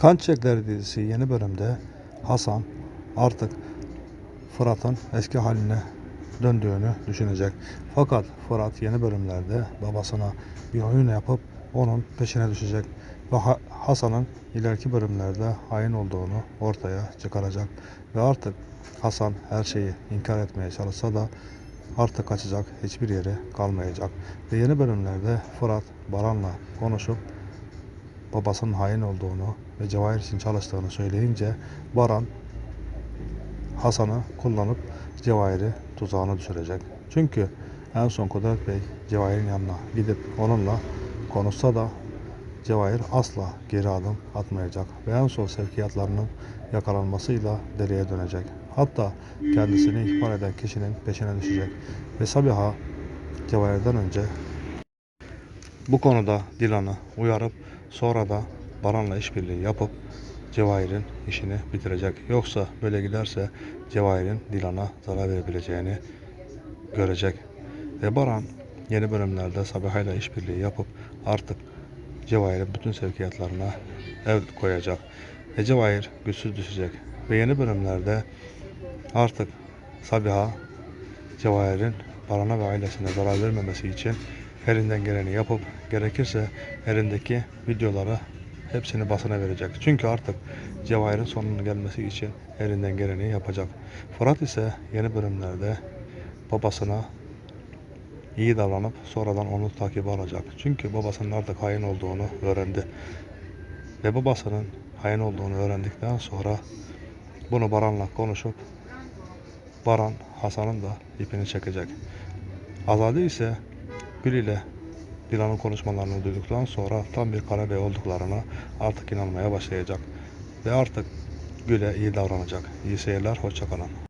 Kan Çiçekleri dizisi yeni bölümde Hasan artık Fırat'ın eski haline döndüğünü düşünecek. Fakat Fırat yeni bölümlerde babasına bir oyun yapıp onun peşine düşecek ve Ha- Hasan'ın ileriki bölümlerde hain olduğunu ortaya çıkaracak ve artık Hasan her şeyi inkar etmeye çalışsa da artık kaçacak hiçbir yeri kalmayacak ve yeni bölümlerde Fırat Baran'la konuşup babasının hain olduğunu ve Cevahir için çalıştığını söyleyince Baran Hasan'ı kullanıp Cevahir'i tuzağına düşürecek. Çünkü en son Kudret Bey Cevahir'in yanına gidip onunla konuşsa da Cevahir asla geri adım atmayacak ve en son sevkiyatlarının yakalanmasıyla deliye dönecek. Hatta kendisini ihbar eden kişinin peşine düşecek ve Sabiha Cevahir'den önce bu konuda Dilan'ı uyarıp sonra da Baran'la işbirliği yapıp Cevahir'in işini bitirecek. Yoksa böyle giderse Cevahir'in Dilan'a zarar verebileceğini görecek. Ve Baran yeni bölümlerde Sabiha işbirliği yapıp artık Cevahir'in bütün sevkiyatlarına el koyacak. Ve Cevahir güçsüz düşecek. Ve yeni bölümlerde artık Sabiha Cevahir'in Baran'a ve ailesine zarar vermemesi için elinden geleni yapıp gerekirse elindeki videoları hepsini basına verecek. Çünkü artık Cevahir'in sonunun gelmesi için elinden geleni yapacak. Fırat ise yeni bölümlerde babasına iyi davranıp sonradan onu takibe alacak. Çünkü babasının artık hain olduğunu öğrendi. Ve babasının hain olduğunu öğrendikten sonra bunu Baran'la konuşup Baran Hasan'ın da ipini çekecek. Azade ise Gül ile Dilan'ın konuşmalarını duyduktan sonra tam bir karabey olduklarına artık inanmaya başlayacak. Ve artık Gül'e iyi davranacak. İyi seyirler, hoşçakalın.